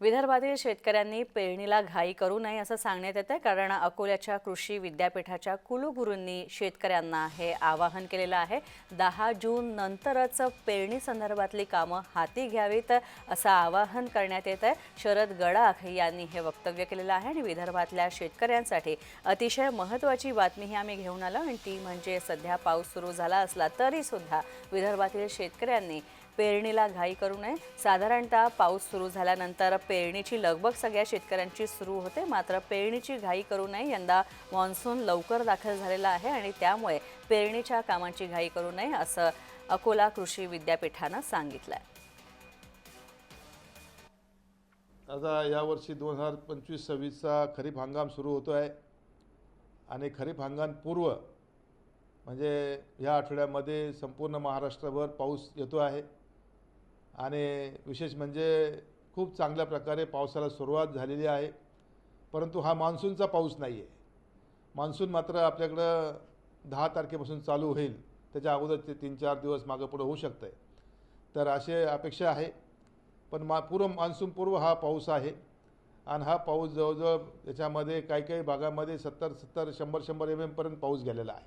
विदर्भातील शेतकऱ्यांनी पेरणीला घाई करू नये असं सांगण्यात येतं आहे कारण अकोल्याच्या कृषी विद्यापीठाच्या कुलगुरूंनी शेतकऱ्यांना हे आवाहन केलेलं आहे. दहा जून नंतरच पेरणी संदर्भातली कामं हाती घ्यावीत असं आवाहन करण्यात येत आहे शरद गडाख यांनी हे वक्तव्य केलेलं आहे आणि विदर्भातल्या शेतकऱ्यांसाठी अतिशय महत्त्वाची बातमी ही आम्ही घेऊन आलो आणि ती म्हणजे सध्या पाऊस सुरू झाला असला तरीसुद्धा विदर्भातील शेतकऱ्यांनी पेरणीला घाई करू नये. साधारणतः पाऊस सुरू झाल्यानंतर पेरणीची लगबग सगळ्या शेतकऱ्यांची सुरू होते. मात्र पेरणीची घाई करू नये यंदा मान्सून लवकर दाखल झालेला आहे आणि त्यामुळे पेरणीच्या कामांची घाई करू नये असं अकोला कृषी विद्यापीठानं सांगितलं आहे आता यावर्षी दोन हजार पंचवीस सव्वीसचा खरीप हंगाम सुरू होतो आहे आणि खरीप हंगाम पूर्व म्हणजे ह्या आठवड्यामध्ये संपूर्ण महाराष्ट्रभर पाऊस येतो आहे. आणि विशेष म्हणजे खूप चांगल्या प्रकारे पावसाला सुरुवात झालेली आहे. परंतु हा मान्सूनचा पाऊस नाही आहे मान्सून मात्र आपल्याकडं दहा तारखेपासून चालू होईल. त्याच्या अगोदर ते तीन चार दिवस मागं पुढं होऊ शकतं आहे तर असे अपेक्षा आहे. पण मा पूर्व मान्सून पूर्व हा पाऊस आहे. आणि हा पाऊस जवळजवळ याच्यामध्ये काही काही भागामध्ये सत्तर सत्तर शंभर शंभर एम एमपर्यंत पाऊस गेलेला आहे.